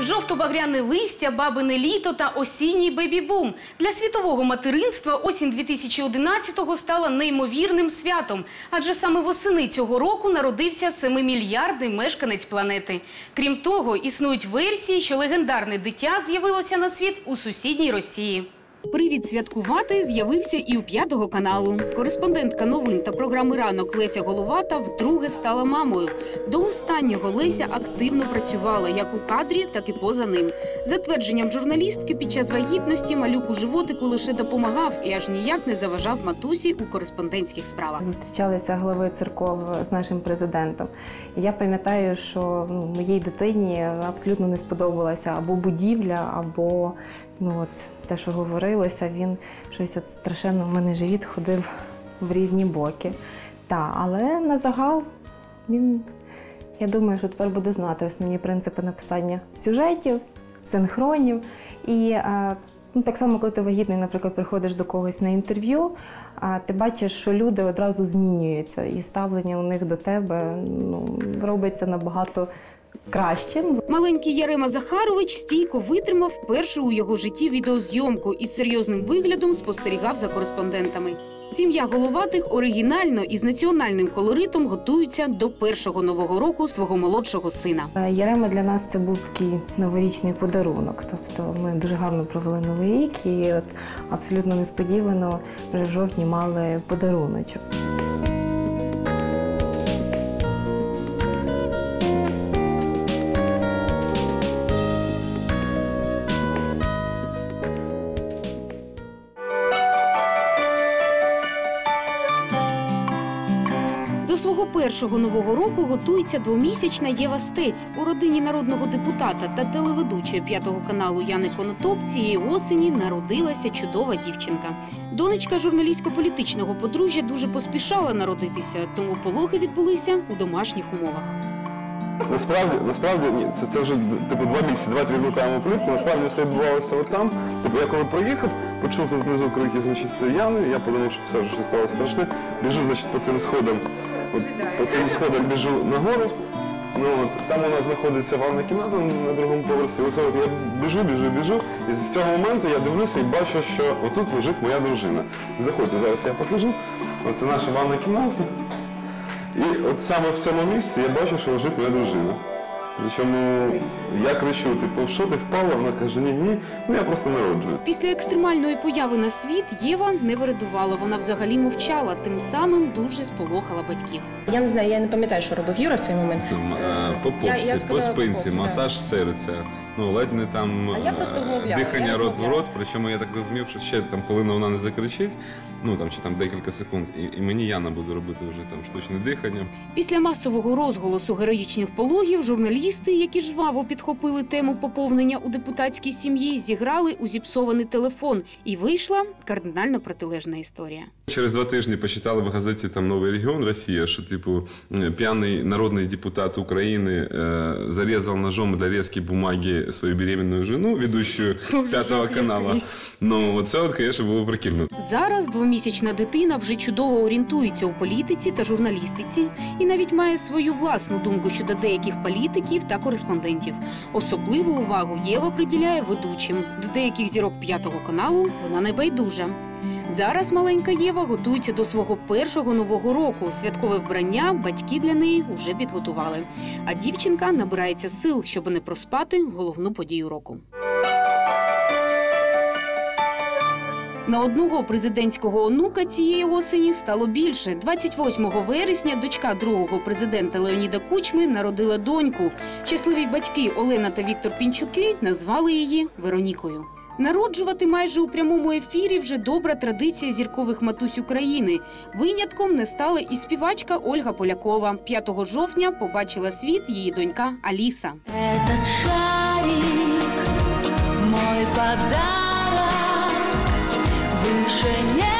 Жовто-багряне листя, бабине літо та осінній бебі-бум. Для світового материнства осінь 2011-го стала неймовірним святом. Адже саме восени цього року народився 7-мільярдний мешканець планети. Крім того, існують версії, що легендарне дитя з'явилося на світ у сусідній Росії. Привід святкувати з'явився і у п'ятого каналу. Кореспондентка новин та програми ранок Леся Головата вдруге стала мамою. До останнього Леся активно працювала як у кадрі, так і поза ним. За твердженням журналістки, під час вагітності малюк у животику лише допомагав і аж ніяк не заважав матусі у кореспондентських справах. Зустрічалися глави церков з нашим президентом. Я пам'ятаю, що ну, моїй дитині абсолютно не сподобалася або будівля, або ну от те, що говорилося, він щось от страшенно в мене живіт ходив в різні боки. Та, але на загал він, я думаю, що тепер буде знати основні принципи написання сюжетів, синхронів. І е, ну, так само, коли ти вагітний, наприклад, приходиш до когось на інтерв'ю, а ти бачиш, що люди одразу змінюються, і ставлення у них до тебе ну, робиться набагато кращим. Маленький Ярема Захарович стійко витримав першу у його житті відеозйомку і з серйозним виглядом спостерігав за кореспондентами. Сім'я головатих оригінально і з національним колоритом готуються до першого нового року свого молодшого сина. Е, Ярема для нас це був такий новорічний подарунок. Тобто ми дуже гарно провели новий рік і от абсолютно несподівано вже в жовтні мали подаруночок. До свого першого нового року готується двомісячна Єва Стець у родині народного депутата та телеведучої п'ятого каналу Яни Конотоп. Цієї осені народилася чудова дівчинка. Донечка журналістсько-політичного подружжя дуже поспішала народитися, тому пологи відбулися у домашніх умовах. Насправді, насправді це, це вже типу два місяці, давайте відмикаємо плитку. Насправді все відбувалося от там. Типу, я коли проїхав, почув тут внизу крики, значить, Яни, я подумав, що все вже стало страшне. Біжу, значить, по цим сходам, от, по цим сходах біжу нагору. Ну от там у нас знаходиться ванна кімната на другому поверсі. Ось от я біжу, біжу, біжу. І з цього моменту я дивлюся і бачу, що отут лежить моя дружина. Заходьте, зараз я покажу. Оце наша ванна кімната. І от саме в цьому місці я бачу, що лежить моя дружина. Причому я кричу, типу, що ти впала? Вона каже, ні, ні, ну я просто народжую. Після екстремальної появи на світ Єва не вирадувала. Вона взагалі мовчала, тим самим дуже сполохала батьків. Я не знаю, я не пам'ятаю, що робив Юра в цей момент. Там, е, По Я- я попці, по спинці, попці, масаж серця. Ну, ледь не там А я просто е, вмовляла, дихання я рот в рот. Причому я так розумів, що ще там хвилина вона не закричить, ну там чи там декілька секунд, і, і мені Яна буде робити вже там штучне дихання. Після масового розголосу героїчних пологів журналісти, які жваво підхопили тему поповнення у депутатській сім'ї, зіграли у зіпсований телефон, і вийшла кардинально протилежна історія. Через два тижні почитали в газеті там Новий регіон Росія, що типу е, п'яний народний депутат України е, зарізав ножом для різки бумаги свою беременну жену, ведущую п'ятого каналу. Ну, оце от, звісно, було прикольно. Зараз двомісячна дитина вже чудово орієнтується у політиці та журналістиці і навіть має свою власну думку щодо деяких політиків та кореспондентів. Особливу увагу Єва приділяє ведучим. До деяких зірок п'ятого каналу вона не байдужа. Зараз маленька Єва готується до свого першого нового року. Святкове вбрання батьки для неї вже підготували. А дівчинка набирається сил, щоб не проспати головну подію року. На одного президентського онука цієї осені стало більше. 28 вересня дочка другого президента Леоніда Кучми народила доньку. Щасливі батьки Олена та Віктор Пінчуки назвали її Веронікою. Народжувати майже у прямому ефірі вже добра традиція зіркових матусь України. Винятком не стала і співачка Ольга Полякова. 5 жовтня побачила світ її донька Аліса. Мой подарок выше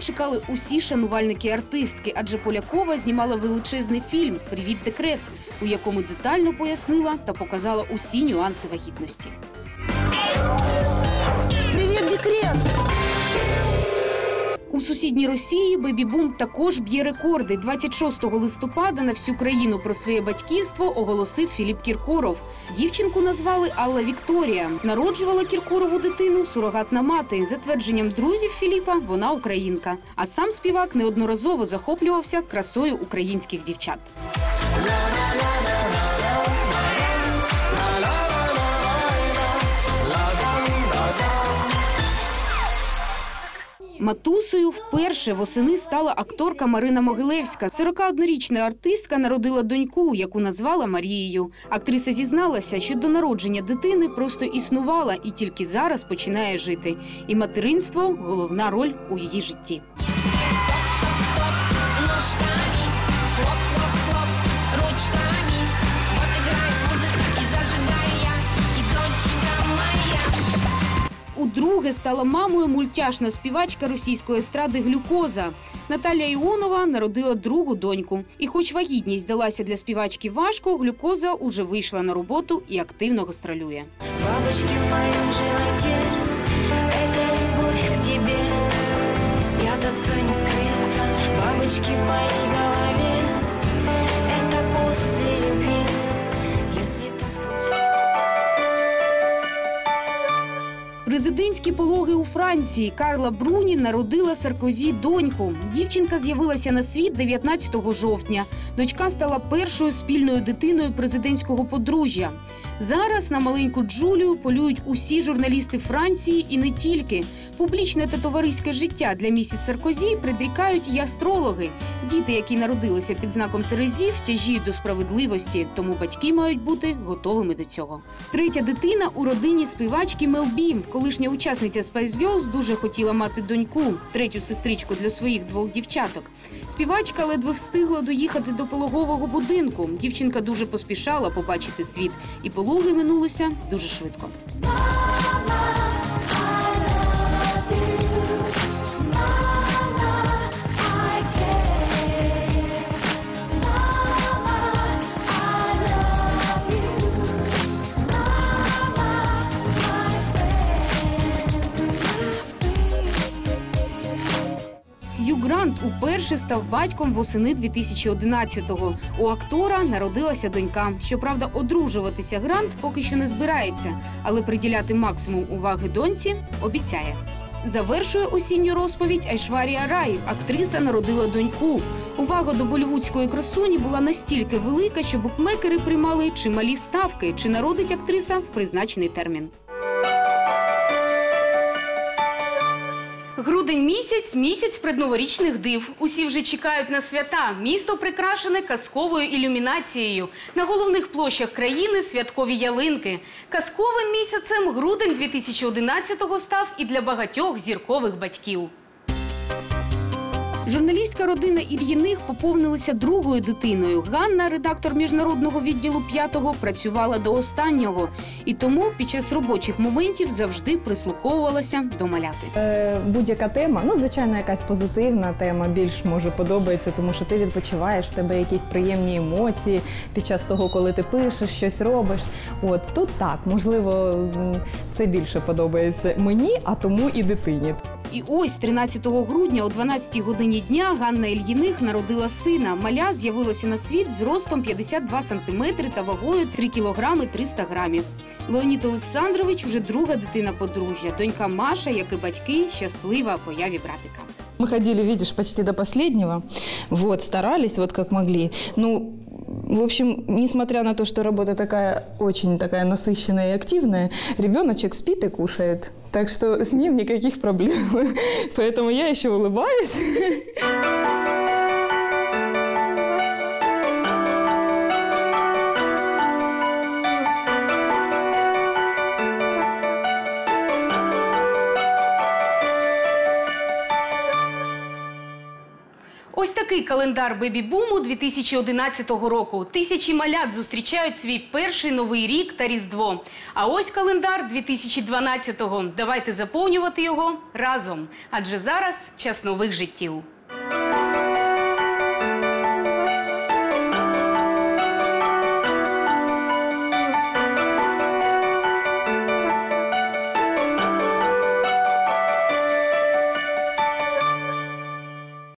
чекали усі шанувальники артистки, адже Полякова знімала величезний фільм Привіт, декрет, у якому детально пояснила та показала усі нюанси вагітності. У сусідній Росії бебі-бум також б'є рекорди. 26 листопада на всю країну про своє батьківство оголосив Філіп Кіркоров. Дівчинку назвали Алла Вікторія. Народжувала Кіркорову дитину сурогатна мати. За твердженням друзів Філіпа, вона українка. А сам співак неодноразово захоплювався красою українських дівчат. Матусою вперше восени стала акторка Марина Могилевська. 41-річна артистка народила доньку, яку назвала Марією. Актриса зізналася, що до народження дитини просто існувала і тільки зараз починає жити. І материнство головна роль у її житті. Удруге стала мамою мультяшна співачка російської естради Глюкоза. Наталія Іонова народила другу доньку. І хоч вагітність далася для співачки важко, глюкоза уже вийшла на роботу і активно гастролює. Бабочки в моем животе Это любовь к тебе Не скрыться Бабочки в моей Президентські пологи у Франції Карла Бруні народила Саркозі доньку. Дівчинка з'явилася на світ 19 жовтня. Дочка стала першою спільною дитиною президентського подружжя. Зараз на маленьку Джулію полюють усі журналісти Франції і не тільки. Публічне та товариське життя для місіс Саркозі предрікають і астрологи. Діти, які народилися під знаком Терезів, тяжіють до справедливості, тому батьки мають бути готовими до цього. Третя дитина у родині співачки Мел Бі. Колишня учасниця Spice Girls дуже хотіла мати доньку, третю сестричку для своїх двох дівчаток. Співачка ледве встигла доїхати до пологового будинку. Дівчинка дуже поспішала побачити світ, і пологи минулися дуже швидко. Х'ю Грант уперше став батьком восени 2011-го. У актора народилася донька. Щоправда, одружуватися Грант поки що не збирається, але приділяти максимум уваги доньці обіцяє. Завершує осінню розповідь Айшварія Рай. Актриса народила доньку. Увага до болівудської красуні була настільки велика, що букмекери приймали чималі ставки, чи народить актриса в призначений термін. Грудень місяць місяць предноворічних див. Усі вже чекають на свята. Місто прикрашене казковою ілюмінацією. На головних площах країни святкові ялинки. Казковим місяцем грудень 2011-го став і для багатьох зіркових батьків. Журналістська родина Ільїних поповнилася другою дитиною. Ганна, редактор міжнародного відділу п'ятого, працювала до останнього. І тому під час робочих моментів завжди прислуховувалася до маляти. Е, Будь-яка тема, ну звичайно, якась позитивна тема більш може подобається, тому що ти відпочиваєш, в тебе якісь приємні емоції під час того, коли ти пишеш, щось робиш. От тут так, можливо, це більше подобається мені, а тому і дитині. І ось 13 грудня о 12 годині дня Ганна Ільїних народила сина. Маля з'явилося на світ з ростом 52 сантиметри та вагою 3 кілограми 300 грамів. Леонід Олександрович уже друга дитина подружжя. Донька Маша, як і батьки, щаслива появі братика. Мы ходили, видишь, почти до последнего. Вот, старались, вот как могли. Ну, в общем, несмотря на то, что работа такая очень такая насыщенная и активная, ребеночек спит и кушает. Так что с ним никаких проблем. Поэтому я еще улыбаюсь. такий календар бебі-буму 2011 року. Тисячі малят зустрічають свій перший новий рік та Різдво. А ось календар 2012-го. Давайте заповнювати його разом. Адже зараз час нових життів.